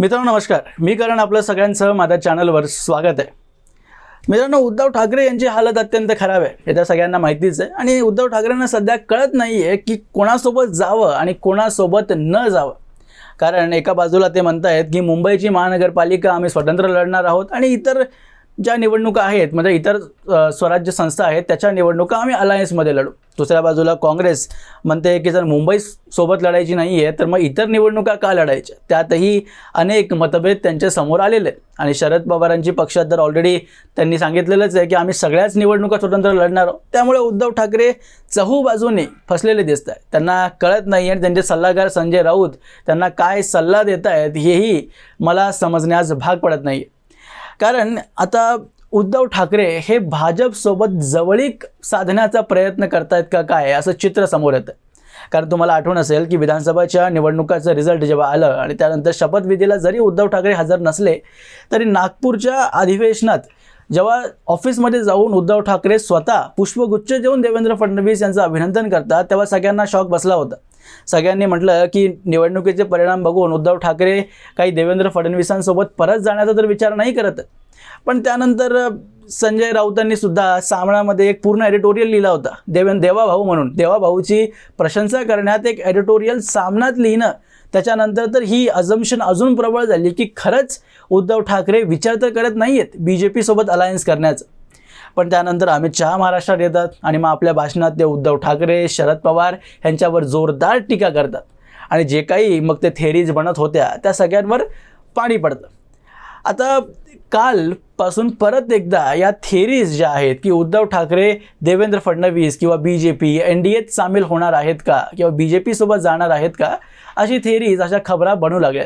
मित्रांनो नमस्कार. मी करण आपलं सगळ्यांचं माझ्या चॅनलवर स्वागत आहे. मित्रांनो उद्धव ठाकरे यांची हालत अत्यंत खराब आहे. हे त्या सगळ्यांना माहितीच आहे. आणि उद्धव ठाकरेंना सध्या कळत नाही आहे की कोणासोबत जावं आणि कोणासोबत न जावं. कारण एका बाजूला ते म्हणतायत की मुंबईची महानगरपालिका आम्ही स्वतंत्र लढणार आहोत आणि इतर ज्या निवडणुका आहेत म्हणजे इतर स्वराज्य संस्था आहेत त्याच्या निवडणुका आम्ही अलायन्समध्ये लढू. दुसऱ्या बाजूला काँग्रेस म्हणते की जर मुंबई सोबत लढायची नाही आहे तर मग इतर निवडणुका का लढायच्या? त्यातही अनेक मतभेद त्यांच्यासमोर आलेले आहेत. आणि शरद पवारांची पक्षात तर ऑलरेडी त्यांनी सांगितलेलंच आहे की आम्ही सगळ्याच निवडणुका स्वतंत्र लढणार आहोत. त्यामुळे उद्धव ठाकरे चहू बाजूने फसलेले दिसत आहेत. त्यांना कळत नाही आणि त्यांचे सल्लागार संजय राऊत त्यांना काय सल्ला देत आहेत हेही मला समजण्यास भाग पडत नाही कारण आता उद्धव ठाकरे हे भाजपसोबत जवळीक साधण्याचा प्रयत्न करतायत का काय असं चित्र समोर येतं. कारण तुम्हाला आठवण असेल की विधानसभाच्या निवडणुकाचं रिझल्ट जेव्हा आलं आणि त्यानंतर शपथविधीला जरी उद्धव ठाकरे हजर नसले तरी नागपूरच्या अधिवेशनात जेव्हा ऑफिसमध्ये जाऊन उद्धव ठाकरे स्वतः पुष्पगुच्छ देऊन देवेंद्र फडणवीस यांचं अभिनंदन करतात तेव्हा सगळ्यांना शॉक बसला होता. सगळ्यांनी म्हटलं की निवडणुकीचे परिणाम बघून उद्धव ठाकरे काही देवेंद्र फडणवीसांसोबत परत जाण्याचा तर विचार नाही करत. पण त्यानंतर संजय राऊतांनी सुद्धा सामनामध्ये एक पूर्ण एडिटोरियल लिहिला होता. देवेन देवाभाऊ म्हणून. देवाभाऊची प्रशंसा करण्यात एक एडिटोरियल सामनात लिहिणं. त्याच्यानंतर तर ही अजम्शन अजून प्रबळ झाली की खरंच उद्धव ठाकरे विचार तर करत नाही आहेत बी जे पीसोबत अलायन्स करण्याचं. पण त्यानंतर अमित शहा महाराष्ट्रात येतात आणि मग आपल्या भाषणात ते उद्धव ठाकरे शरद पवार यांच्यावर जोरदार टीका करतात. आणि जे काही मग ते थेरीज बनत होत्या त्या सगळ्यांवर पाणी पडतं. आता कालपासून परत एकदा या थेरीज ज्या आहेत की उद्धव ठाकरे देवेंद्र फडणवीस किंवा B J P N D एत सामील होणार आहेत का? किंवा बी जे पीसोबत जाणार आहेत का? अशी थेरीज अशा खबरा बनू लागल्या.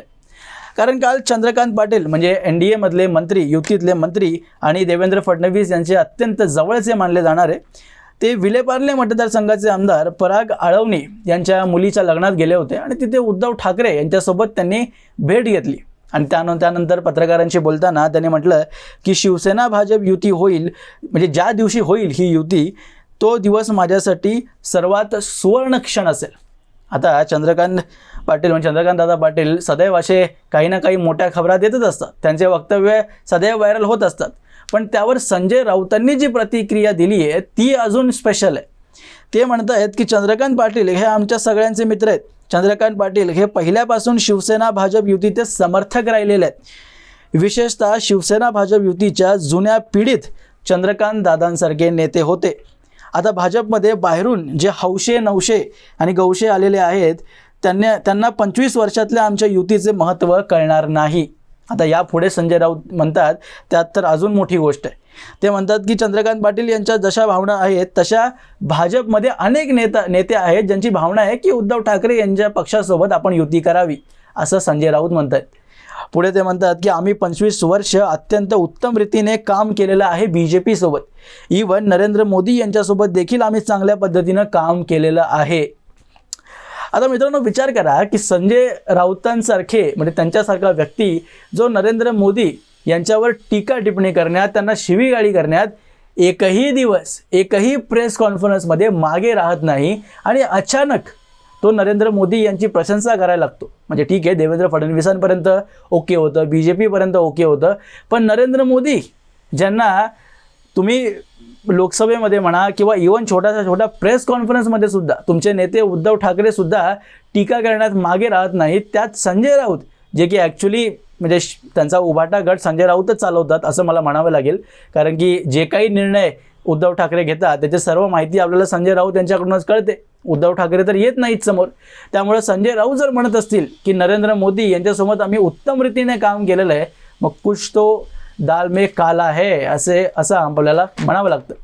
कारण काल चंद्रकांत पाटील म्हणजे एन डी एमधले मंत्री युतीतले मंत्री आणि देवेंद्र फडणवीस यांचे अत्यंत जवळचे मानले जाणारे ते विलेपार्ले मतदारसंघाचे आमदार पराग आळवणी यांच्या मुलीच्या लग्नात गेले होते आणि तिथे उद्धव ठाकरे यांच्यासोबत त्यांनी भेट घेतली. आणि त्यानं त्यानंतर पत्रकारांशी बोलताना त्यांनी म्हटलं की शिवसेना भाजप युती होईल म्हणजे ज्या दिवशी होईल ही युती तो दिवस माझ्यासाठी सर्वात सुवर्ण क्षण असेल. आता चंद्रकांत पाटील म्हणजे चंद्रकांत दादा पाटील सदैव असे काही ना काही मोठ्या खबरा देतच असतात. त्यांचे वक्तव्य सदैव व्हायरल होत असतात. पण त्यावर संजय राऊतांनी जी प्रतिक्रिया दिली आहे ती अजून स्पेशल आहे. ते म्हणत आहेत की चंद्रकांत पाटील हे आमच्या सगळ्यांचे मित्र आहेत. चंद्रकांत पाटील हे पहिल्यापासून शिवसेना भाजप युतीचे समर्थक राहिलेले आहेत. विशेषतः शिवसेना भाजप युतीच्या जुन्या पिढीत चंद्रकांत दादांसारखे नेते होते. आता भाजपमध्ये बाहेरून जे हौशे नवशे आणि गौशे आलेले आहेत त्यांना त्यांना पंचवीस वर्षातल्या आमच्या युतीचे महत्त्व कळणार नाही. आता यापुढे संजय राऊत म्हणतात त्यात तर अजून मोठी गोष्ट आहे. ते म्हणतात की चंद्रकांत पाटील यांच्या जशा भावना आहेत तशा भाजपमध्ये अनेक नेता नेते आहेत ज्यांची भावना आहे की उद्धव ठाकरे यांच्या पक्षासोबत आपण युती करावी असं संजय राऊत म्हणत आहेत पुढे ते म्हणतात की आम्ही पंचवीस वर्ष अत्यंत उत्तम रीतीने काम केलेलं आहे B J पीसोबत even Narendra Modi यांच्यासोबत देखील आम्ही चांगल्या पद्धतीनं काम केलेलं आहे. आता मित्रांनो विचार करा की संजय राऊतांसारखे म्हणजे त्यांच्यासारखा व्यक्ती जो नरेंद्र मोदी यांच्यावर टीका टिप्पणी करण्यात त्यांना शिवीगाळी करण्यात एकही दिवस एकही प्रेस कॉन्फरन्समध्ये मागे राहत नाही आणि अचानक तो नरेंद्र मोदी यांची प्रशंसा करायला लागतो. म्हणजे ठीक आहे देवेंद्र फडणवीसांपर्यंत ओके होतं बी जे पीपर्यंत ओके होतं. पण नरेंद्र मोदी ज्यांना तुम्ही लोकसभेमध्ये म्हणा किंवा इवन छोट्याशा छोट्या प्रेस कॉन्फरन्समध्ये सुद्धा तुमचे नेते उद्धव ठाकरे सुद्धा टीका करण्यात मागे राहत नाहीत त्यात संजय राऊत जे की ॲक्च्युली म्हणजे श- त्यांचा उभाटा गट संजय राऊतच चालवतात असं मला म्हणावं लागेल. कारण की जे काही निर्णय उद्धव ठाकरे घेतात त्याची सर्व माहिती आपल्याला संजय राऊत यांच्याकडूनच कळते. उद्धव ठाकरे तर येत नाहीत समोर. त्यामुळे संजय राऊत जर म्हणत असतील की नरेंद्र मोदी यांच्यासोबत आम्ही उत्तम रीतीने काम केलेलं आहे मग कुछ तो दाल में काला है असे असं आपल्याला म्हणावं लागतं.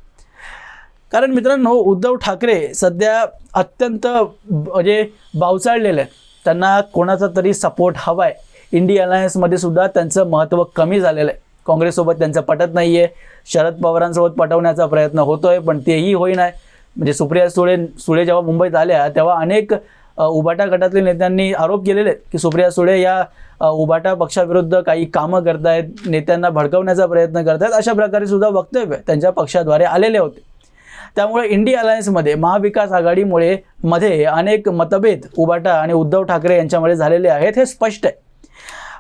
कारण मित्रांनो उद्धव ठाकरे सध्या अत्यंत म्हणजे बावचाळलेले आहेत. त्यांना कोणाचा तरी सपोर्ट हवा आहे इंडिया अलायन्समध्ये सुद्धा त्यांचं महत्त्व कमी झालेलं आहे. काँग्रेससोबत त्यांचं पटत नाही आहे शरद पवारांसोबत पटवण्याचा प्रयत्न होतोय पण तेही होईना म्हणजे सुप्रिया सुळे सुळे जेव्हा मुंबईत आल्या तेव्हा अनेक उबाटा गटातील नेत्यांनी आरोप केलेले आहेत की सुप्रिया सुळे या उबाटा पक्षाविरुद्ध काही कामं करतायत नेत्यांना भडकवण्याचा प्रयत्न करतायत अशा प्रकारे सुद्धा वक्तव्य त्यांच्या पक्षाद्वारे आलेले होते. त्यामुळे इंडिया अलायन्समध्ये महाविकास आघाडीमुळे मध्ये अनेक मतभेद उबाटा आणि उद्धव ठाकरे यांच्यामध्ये झालेले आहेत हे स्पष्ट आहे.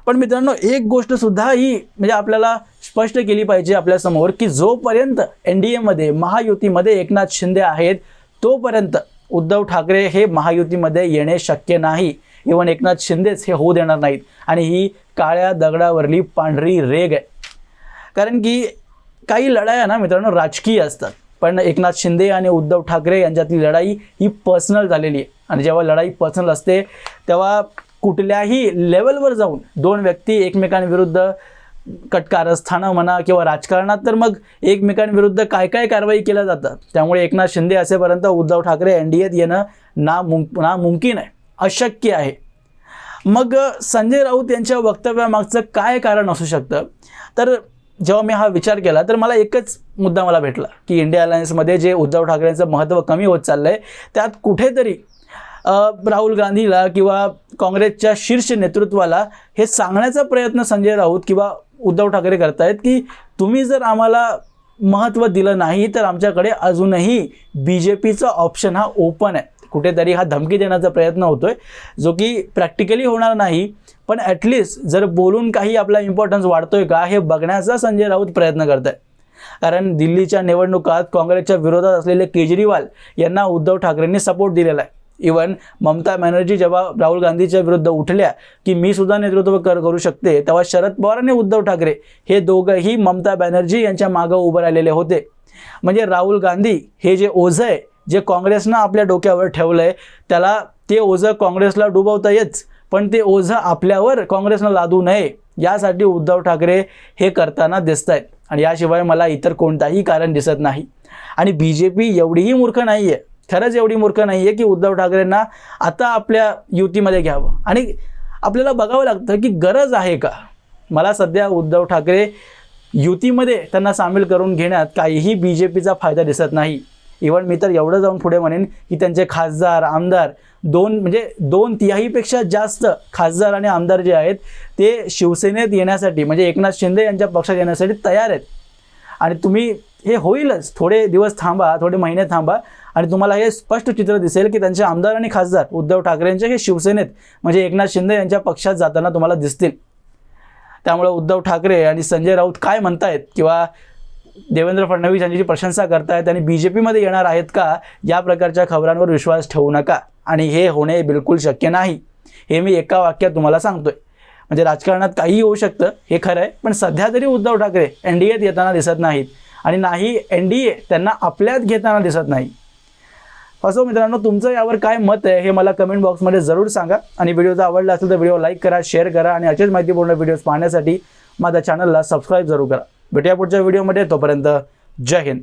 पण मित्रांनो एक गोष्ट सुद्धा ही म्हणजे आपल्याला स्पष्ट केली पाहिजे आपल्यासमोर की जोपर्यंत एन डी एमध्ये महायुतीमध्ये एकनाथ शिंदे आहेत तोपर्यंत उद्धव ठाकरे हे महायुतीमध्ये येणे शक्य नाही. इवन एकनाथ शिंदेच हे होऊ देणार नाहीत. आणि ही काळ्या दगडावरली पांढरी रेग आहे. कारण की काही लढाया ना मित्रांनो राजकीय असतात. पण एकनाथ शिंदे आणि उद्धव ठाकरे यांच्यातली लढाई ही पर्सनल झालेली आहे. आणि जेव्हा लढाई पर्सनल असते तेव्हा कुठल्याही लेवलवर जाऊन दोन व्यक्ती एकमेकांविरुद्ध कटकारस्थानं म्हणा किंवा राजकारणात तर मग एकमेकांविरुद्ध काय काय कारवाई केल्या जातात? त्यामुळे एकनाथ शिंदे असेपर्यंत उद्धव ठाकरे एन डी एत येणं नामुम नामुमकिन आहे. अशक्य आहे. मग संजय राऊत यांच्या वक्तव्यामागचं काय कारण असू शकतं? तर जेव्हा मी हा विचार केला तर मला एकच मुद्दा मला भेटला की इंडिया अलायन्समध्ये जे उद्धव ठाकरेंचं महत्त्व कमी होत चाललं आहे त्यात कुठेतरी राहुल गांधीला किंवा काँग्रेसच्या शीर्ष नेतृत्वाला हे सांगण्याचा प्रयत्न संजय राऊत किंवा उद्धव ठाकरे करतायत की तुम्ही जर आम्हाला महत्त्व दिलं नाही तर आमच्याकडे अजूनही बी जे पीचा ऑप्शन हा ओपन आहे. कुठेतरी हा धमकी देण्याचा प्रयत्न होतोय जो की प्रॅक्टिकली होणार नाही. पण ॲटलिस्ट जर बोलून काही आपला इम्पॉर्टन्स वाढतोय का हे बघण्याचा संजय राऊत प्रयत्न करत आहे कारण दिल्लीच्या निवडणुकात काँग्रेसच्या विरोधात असलेले केजरीवाल यांना उद्धव ठाकरेंनी सपोर्ट दिलेला आहे. इवन ममता बॅनर्जी जेव्हा राहुल गांधीच्या विरुद्ध उठल्या की मी सुद्धा नेतृत्व कर करू शकते तेव्हा शरद पवार आणि उद्धव ठाकरे हे दोघंही ममता बॅनर्जी यांच्या मागं उभं राहिलेले होते. म्हणजे राहुल गांधी हे जे ओझं आहे जे काँग्रेसनं आपल्या डोक्यावर ठेवलं आहे त्याला ते ओझं काँग्रेसला डुबवता येच पण ते ओझं आपल्यावर काँग्रेसनं लादू नये यासाठी उद्धव ठाकरे हे करताना दिसत आहेत आणि याशिवाय मला इतर कोणताही कारण दिसत नाही. आणि बी जे पी एवढीही मूर्ख नाही आहे खरंच एवढी मूर्ख नाही आहे की उद्धव ठाकरेंना आता आपल्या युतीमध्ये घ्यावं. आणि आपल्याला बघावं लागतं की गरज आहे का? मला सध्या उद्धव ठाकरे युतीमध्ये त्यांना सामील करून घेण्यात काहीही बी जे पीचा फायदा दिसत नाही. इवन मी तर एवढं जाऊन पुढे म्हणेन की त्यांचे खासदार आमदार दोन म्हणजे दोन तिहाईपेक्षा जास्त खासदार आणि आमदार जे आहेत ते शिवसेनेत येण्यासाठी म्हणजे एकनाथ शिंदे यांच्या पक्षात येण्यासाठी तयार आहेत. आणि तुम्ही हे होईलच. थोडे दिवस थांबा थोडे महिने थांबा. आणि तुम्हाला हे स्पष्ट चित्र दिसेल की त्यांचे आमदार आणि खासदार उद्धव ठाकरे यांचे हे शिवसेनेत म्हणजे एकनाथ शिंदे यांच्या पक्षात जाताना तुम्हाला दिसतील. त्यामुळे उद्धव ठाकरे आणि संजय राऊत काय म्हणतायत किंवा देवेंद्र फडणवीस यांची प्रशंसा करतायत आणि बी जे पीमध्ये येणार आहेत का या प्रकारच्या खबरांवर विश्वास ठेवू नका. आणि हे होणे बिलकुल शक्य नाही. हे मी एका वाक्यात तुम्हाला सांगतोय. म्हणजे राजकारणात काहीही होऊ शकतं हे खरं आहे पण सध्या तरी उद्धव ठाकरे एन डी एत येताना दिसत नाहीत. आणि नाही एन डी ए त्यांना आपल्यात घेताना दिसत नाही असो मित्रांनो तुमचं यावर काय मत आहे हे मला कमेंट बॉक्समध्ये जरूर सांगा. आणि व्हिडिओ जर आवडला असेल तर व्हिडिओ लाईक करा शेअर करा आणि असेच माहितीपूर्ण व्हिडिओज पाहण्यासाठी माझ्या चॅनलला सबस्क्राईब जरूर करा. भेटूया पुढच्या व्हिडिओमध्ये तोपर्यंत जय हिंद.